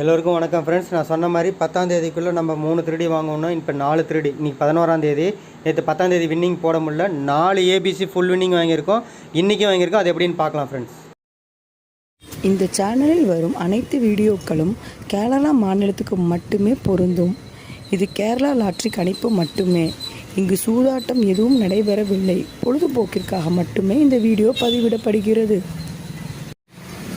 எல்லோருக்கும் வணக்கம் ஃப்ரெண்ட்ஸ் நான் சொன்ன மாதிரி பத்தாம் தேதிக்குள்ளே நம்ம மூணு திருடி வாங்கணும். இப்போ நாலு திருடி. இன்றைக்கி பதினோராம் தேதி. நேற்று பத்தாம் தேதி வின்னிங் போட முடியல. நாலு ஏபிசி ஃபுல் வின்னிங் வாங்கியிருக்கோம். இன்றைக்கி வாங்கியிருக்கோம். அது எப்படின்னு பார்க்கலாம் ஃப்ரெண்ட்ஸ் இந்த சேனலில் வரும் அனைத்து வீடியோக்களும் கேரளா மாநிலத்துக்கு மட்டுமே பொருந்தும். இது கேரளா லாட்ரி கணிப்பு மட்டுமே. இங்கு சூதாட்டம் எதுவும் நடைபெறவில்லை. பொழுதுபோக்கிற்காக மட்டுமே இந்த வீடியோ பதிவிடப்படுகிறது.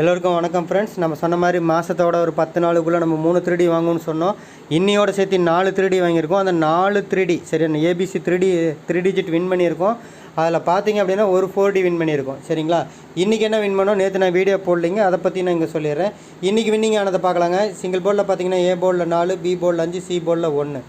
எல்லோருக்கும் வணக்கம் ஃப்ரெண்ட்ஸ் நம்ம சொன்ன மாதிரி மாதத்தோட ஒரு பத்து நாளுக்குள்ளே நம்ம மூணு த்ரீடி வாங்கணும்னு சொன்னோம். இன்னியோட சேர்த்து நாலு த்ரீடி வாங்கியிருக்கோம். அந்த நாலு த்ரீடி சரி A B C three D three digit win பண்ணியிருக்கோம். அதில் பார்த்தீங்க அப்படின்னா ஒரு ஃபோர் டி வின் பண்ணியிருக்கோம். சரிங்களா? இன்றைக்கி என்ன வின் பண்ணோம்? நேற்று நான் வீடியோ போடலிங்க. அதை பற்றி நான் இங்கே சொல்லிடுறேன். இன்றைக்கி வின்னிங் ஆனதை பார்க்கலாங்க. சிங்கிள் போர்டில் பார்த்தீங்கன்னா ஏ போர்டில் நாலு பி போர்டில் அஞ்சு சி போர்டில் ஒன்று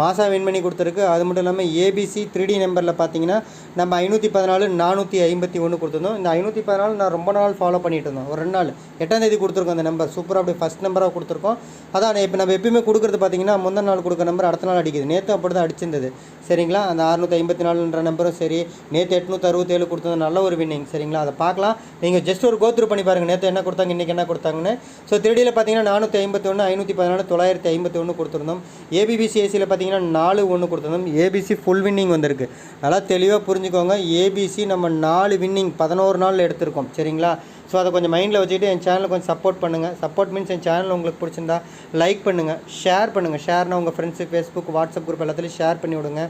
மாசா வின் பண்ணி கொடுத்துருக்கு. அது மட்டும் இல்லாமல் ஏபிசி த்ரீ டி நம்பரில் பார்த்தீங்கன்னா நம்ம ஐநூற்றி பதினாலு நானூற்றி ஐம்பத்தி ஒன்று கொடுத்துருந்தோம். இந்த ஐநூற்றி பதினாலு நான் ரொம்ப நாள் ஃபாலோ பண்ணிட்டு இருந்தோம். ஒரு ரெண்டு நாள். எட்டாம் தேதி கொடுத்துருக்கோம் அந்த நம்பர் சூப்பராக அப்படி ஃபஸ்ட் நம்பராக கொடுத்துருக்கோம். அதான் இப்போ நம்ம எப்பயுமே கொடுக்குறது பார்த்தீங்கன்னா முந்தின நாள் கொடுக்குற நம்பர் அடுத்த நாள் அடிக்குது. நேற்று அப்படி தான் அடிச்சிருந்தது. சரிங்களா? அந்த அறுநூற்றி ஐம்பத்தி நாலுன்ற நம்பரும் சரி. நேற்று எட்நூற்றி அறுபத்தேழு கொடுத்தது நல்ல ஒரு வின்னிங் சரிங்களா? அதை பார்க்கலாம். நீங்கள் ஜஸ்ட் ஒரு கோத்ரூ பண்ணி பாருங்கள் நேற்று என்ன கொடுத்தாங்க இன்றைக்கி என்ன கொடுத்தாங்கன்னு. ஸோ திருடியில் பார்த்தீங்கன்னா நானூற்றி ஐம்பத்தி ஒன்று ஐநூற்றி பதினாலு தொள்ளாயிரத்தி ஐம்பத்தி ஒன்று கொடுத்துருந்தோம் ஏபிபிசிஎஸ்சியில் பார்த்தீங்கன்னா நாலு ஒன்று கொடுத்துருந்தோம். ஏபிசி ஃபுல் வின்னிங் வந்திருக்கு. நல்லா தெளிவாக புரிஞ்சுக்கோங்க. ஏபிசி நம்ம நாலு வின்னிங் பதினோரு நாள் எடுத்திருக்கோம். சரிங்களா? ஸோ அதை கொஞ்சம் மைண்டில் வச்சுக்கிட்டு என் சேனலை கொஞ்சம் சப்போர்ட் பண்ணுங்கள் சப்போர்ட் மீன்ஸ் என் சேனல் உங்களுக்கு பிடிச்சிருந்தா லைக் பண்ணுங்கள் ஷேர் பண்ணுங்கள் ஷேர்னா உங்கள் ஃப்ரெண்ட்ஸு ஃபேஸ்புக் வாட்ஸ்அப் குரூப் எல்லாத்துலேயும் ஷேர் பண்ணி விடுங்க.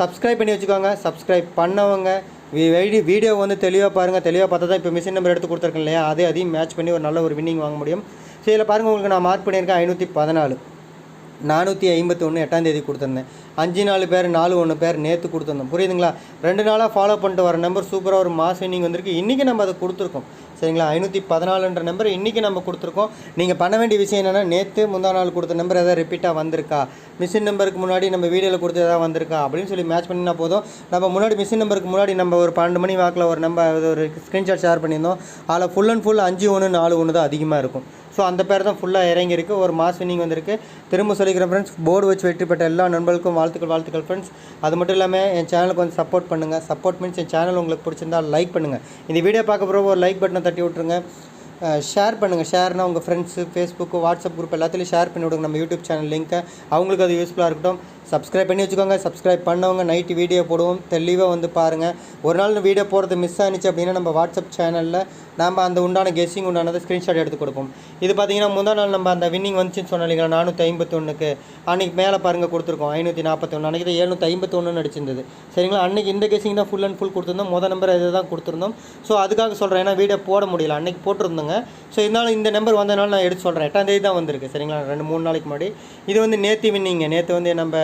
சப்ஸ்கிரைப் பண்ணி வச்சுக்கோங்க. சப்ஸ்கிரைப் பண்ணவங்க வீடியோ வீடியோ வந்து தெளிவாக பாருங்கள் தெளிவாக பார்த்தா தான் இப்போ மிஷின் நம்பர் எடுத்து கொடுத்துருக்கேன் இல்லையா? அதே அதையும் மேட்ச் பண்ணி ஒரு நல்ல ஒரு வின்னிங் வாங்க முடியும். ஸோ இதில் பாருங்கள் உங்களுக்கு நான் மார்க் பண்ணியிருக்கேன். ஐநூற்றி பதினாலு. நானூற்றி ஐம்பத்தி ஒன்று எட்டாம் தேதி கொடுத்துருந்தேன். அஞ்சு நாலு பேர் நாலு ஒன்று பேர் நேற்று கொடுத்துருந்தோம். புரியுதுங்களா? ரெண்டு நாளாக ஃபாலோ பண்ணிட்டு வர நம்பர் சூப்பராக ஒரு மாஸ் வினிங் வந்திருக்கு. இன்றைக்கி நம்ம அதை கொடுத்துருக்கோம். சரிங்களா? ஐநூற்றி பதினாலுன்ற நம்பர் இன்றைக்கி நம்ம கொடுத்துருக்கோம். நீங்கள் பண்ண வேண்டிய விஷயம் என்னென்னா நேற்று முந்தா நாள் கொடுத்த நம்பர் எதாவது ரிப்பீட்டாக வந்திருக்கா? மிஷின் நம்பருக்கு முன்னாடி நம்ம வீடியோவில் கொடுத்து எதாவது வந்திருக்கா? அப்படின்னு சொல்லி மேட்ச் பண்ணினா போதும். நம்ம முன்னாடி மிஷின் நம்பருக்கு முன்னாடி நம்ம ஒரு பன்னெண்டு மணி வாக்கில் ஒரு நம்பர் ஒரு ஸ்க்ரீன்ஷாட் ஷேர் பண்ணியிருந்தோம். அதில் ஃபுல் அண்ட் ஃபுல் அஞ்சு ஒன்று நாலு ஒன்று தான் அதிகமாக இருக்கும். ஸோ அந்த பேர் தான் ஃபுல்லாக இறங்கியிருக்கு. ஒரு மாஸ் வினிங் வந்திருக்கு. திரும்ப சொல்லிக்கிறேன் ஃப்ரெண்ட்ஸ் போர்டு வச்சு வெற்றி பெற்ற எல்லா நண்பர்களுக்கும் வாழ்த்துக்கள் வாழ்த்துக்கள் ஃப்ரெண்ட்ஸ் அது மட்டும் இல்லாமல் என் சேனலுக்கு வந்து சப்போர்ட் பண்ணுங்கள் சப்போர்ட் மீன்ஸ் என் சேனல் உங்களுக்கு பிடிச்சிருந்தா லைக் பண்ணுங்கள் இந்த வீடியோ பார்க்க பிறகு ஒரு லைக் பட்டனை தட்டி விட்ருங்க ஷேர் பண்ணுங்கள் ஷேர்னா உங்கள் ஃப்ரெண்ட்ஸு ஃபேஸ்புக்கு வாட்ஸ்அப் குரூப் எல்லாத்துலேயும் ஷேர் பண்ணி விடுங்க. நம்ம யூடியூப் சேனல் லிங்க்கை அவங்களுக்கு அது யூஸ்ஃபுல்லாக இருக்கட்டும். சப்ஸ்கிரைப் பண்ணி வச்சுக்கோங்க. சப்ஸ்கிரைப் பண்ணவங்க நைட்டு வீடியோ போடுவோம். தெளிவாக வந்து பாருங்கள் ஒரு நாள் வீடியோ போடுறது மிஸ் ஆனிச்சு அப்படின்னா நம்ம வாட்ஸ்அப் சேனலில் நம்ம அந்த உண்டான கெஸ்ஸிங் உண்டானதை ஸ்க்ரீன்ஷாட் எடுத்து கொடுப்போம். இது பார்த்தீங்கன்னா முந்தா நாள் நம்ம அந்த வின்னிங் வந்துச்சுன்னு சொன்னோம் இல்லைங்களா? நானூற்றி ஐம்பத்தொன்றுக்கு அன்றைக்கி மேலே பாருங்கள் கொடுத்துருக்கோம். ஐநூற்றி நாற்பத்தொன்று அன்றைக்கி தான் எழுநூற்றி ஐம்பத்தொன்று அடிச்சிருந்தது சரிங்களா? அன்றைக்கி இந்த கெஸ்ஸிங் தான் ஃபுல் அண்ட் ஃபுல் கொடுத்துருந்தோம். முதல் நம்பர் இதை தான் கொடுத்துருந்தோம். ஸோ அதுக்காக சொல்கிறேன் ஏன்னா வீடியோ போட முடியல. அன்றைக்கி போட்டிருந்தோங்க. ஸோ இருந்தாலும் இந்த நம்பர் வந்தனால நான் எடுத்து சொல்கிறேன் எட்டாம் தேதி தான் வந்திருக்கு. சரிங்களா? ரெண்டு மூணு நாளைக்கு முன்னாடி. இது வந்து நேற்று வின்னிங்க நேற்று வந்து நம்ம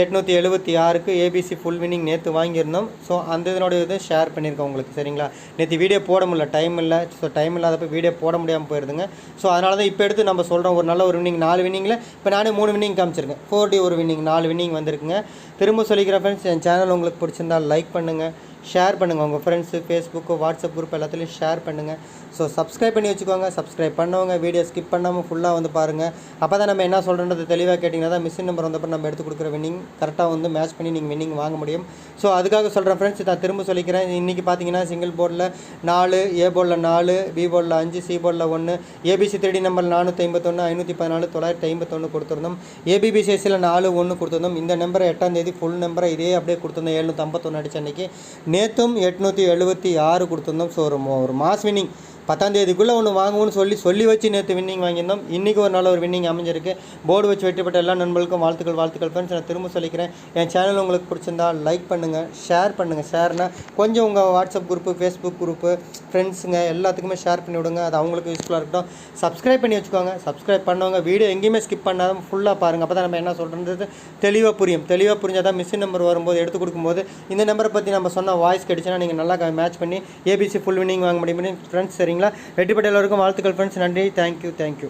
எட்நூற்றி எழுபத்தி ஆறுக்கு ஏபிசி ஃபுல் வின்னிங் நேற்று வாங்கியிருந்தோம். ஸோ அந்த இதனுடைய இது ஷேர் பண்ணியிருக்கோம் உங்களுக்கு சரிங்களா? நேற்று வீடியோ போட முடியல டைம் இல்லை. ஸோ டைம் இல்லாதப்போ வீடியோ போட முடியாமல் போயிருதுங்க. ஸோ அதனால தான் இப்போ எடுத்து நம்ம சொல்கிறோம் ஒரு நல்ல ஒரு வின்னிங் நாலு வின்னிங்கில் இப்போ நானே மூணு வின்னிங் காமிச்சிருக்கேன். ஃபோர் டி ஒரு வின்னிங் நாலு வின்னிங் வந்திருக்குங்க. திரும்ப சொல்லிக்கிற ஃப்ரெண்ட்ஸ் என் சேனல் உங்களுக்கு பிடிச்சிருந்தா லைக் பண்ணுங்கள் ஷேர் பண்ணுங்கள் உங்கள் ஃப்ரெண்ட்ஸு ஃபேஸ்புக்கு வாட்ஸ்அப் குரூப் எல்லாத்துலேயும் ஷேர் பண்ணுங்கள் ஸோ சப்ஸ்கிரைப் பண்ணி வச்சுக்கோங்க. சப்ஸ்கிரைப் பண்ணவங்க வீடியோ ஸ்கிப் பண்ணாமல் ஃபுல்லாக வந்து பாருங்கள் அப்போ தான் நம்ம என்ன சொல்கிறன்றது தெளிவாக கேட்டிங்கன்னா தான் மிஷின் நம்பர் வந்தப்போ நம்ம எடுத்து கொடுக்குற வின்னிங் கரெக்டாக வந்து மேட்ச் பண்ணி நீங்கள் வின்னிங் வாங்க முடியும். ஸோ அதுக்காக சொல்கிறேன் ஃப்ரெண்ட்ஸ் நான் திரும்ப சொல்லிக்கிறேன். இன்றைக்கி பார்த்தீங்கன்னா சிங்கிள் போர்டில் நாலு ஏ போர்டில் நாலு பி போர்டில் அஞ்சு சி போர்டில் ஒன்று ஏபிசி த்ரீ நம்பர் நானூற்றி ஐம்பத்தொன்று ஐநூற்றி பதினாலு தொள்ளாயிரத்தி ஐம்பத்தொன்று கொடுத்துருந்தோம். ஏபிபிசிஎஸ்சியில் நாலு ஒன்று கொடுத்துருந்தோம். இந்த நம்பரை எட்டாம் தேதி ஃபுல் நம்பரை இதே அப்படியே கொடுத்துருந்தோம். எழுநூற்றி ஐம்பத்தொன்று அடிச்சு அன்றைக்கி நேற்றும் எட்நூற்றி எழுபத்தி ஆறு கொடுத்துருந்தோம். ஸோ ஒரு ஒரு மாஸ் வினிங் பத்தாம் தேதிக்குள்ளே ஒன்று வாங்குவோம்னு சொல்லி சொல்லி வச்சு நேற்று வின்னிங் வாங்கியிருந்தோம். இன்றைக்கி ஒரு நல்ல ஒரு வின்னிங் அமைஞ்சிருக்கு. போர்டு வச்சு வெற்றி பெற்ற எல்லா நண்பர்களுக்கும் வாழ்த்துக்கள் வாழ்த்துக்கள். ஃப்ரெண்ட்ஸ் நான் திரும்ப சொல்லிக்கிறேன். என் சேனல் உங்களுக்கு பிடிச்சிருந்தா லைக் பண்ணுங்கள் ஷேர் பண்ணுங்கள் ஷேர்னால் கொஞ்சம் உங்கள் வாட்ஸ்அப் குரூப்பு ஃபேஸ்புக் குரூப்பு ஃப்ரெண்ட்ஸுங்க எல்லாத்துக்குமே ஷேர் பண்ணி விடுங்க. அது அவங்களுக்கு யூஸ்ஃபுல்லாக இருக்கட்டும். சப்ஸ்கிரைப் பண்ணி வச்சுக்கோங்க. சப்ஸ்கிரைப் பண்ணவங்க வீடியோ எங்கேயுமே ஸ்கிப் பண்ணாத ஃபுல்லாக பாருங்கள் அப்போ தான் நம்ம என்ன சொல்கிறது தெளிவாக புரியும். தெளிவாக புரிஞ்சால் தான் மிஷின் நம்பர் வரும்போது எடுத்து கொடுக்கும்போது இந்த நம்பரை பற்றி நம்ம சொன்ன வாய்ஸ் கிடைச்சுன்னா நீங்கள் நல்லா மேட்ச் பண்ணி ஏபிசி ஃபுல் வின்னிங் வாங்க முடியும். ஃப்ரெண்ட்ஸ் சரி சரிங்களா? வெற்றிப்பட்ட எல்லோருக்கும் வாழ்த்துக்கள் ஃப்ரெண்ட்ஸ் நன்றி. Thank you thank you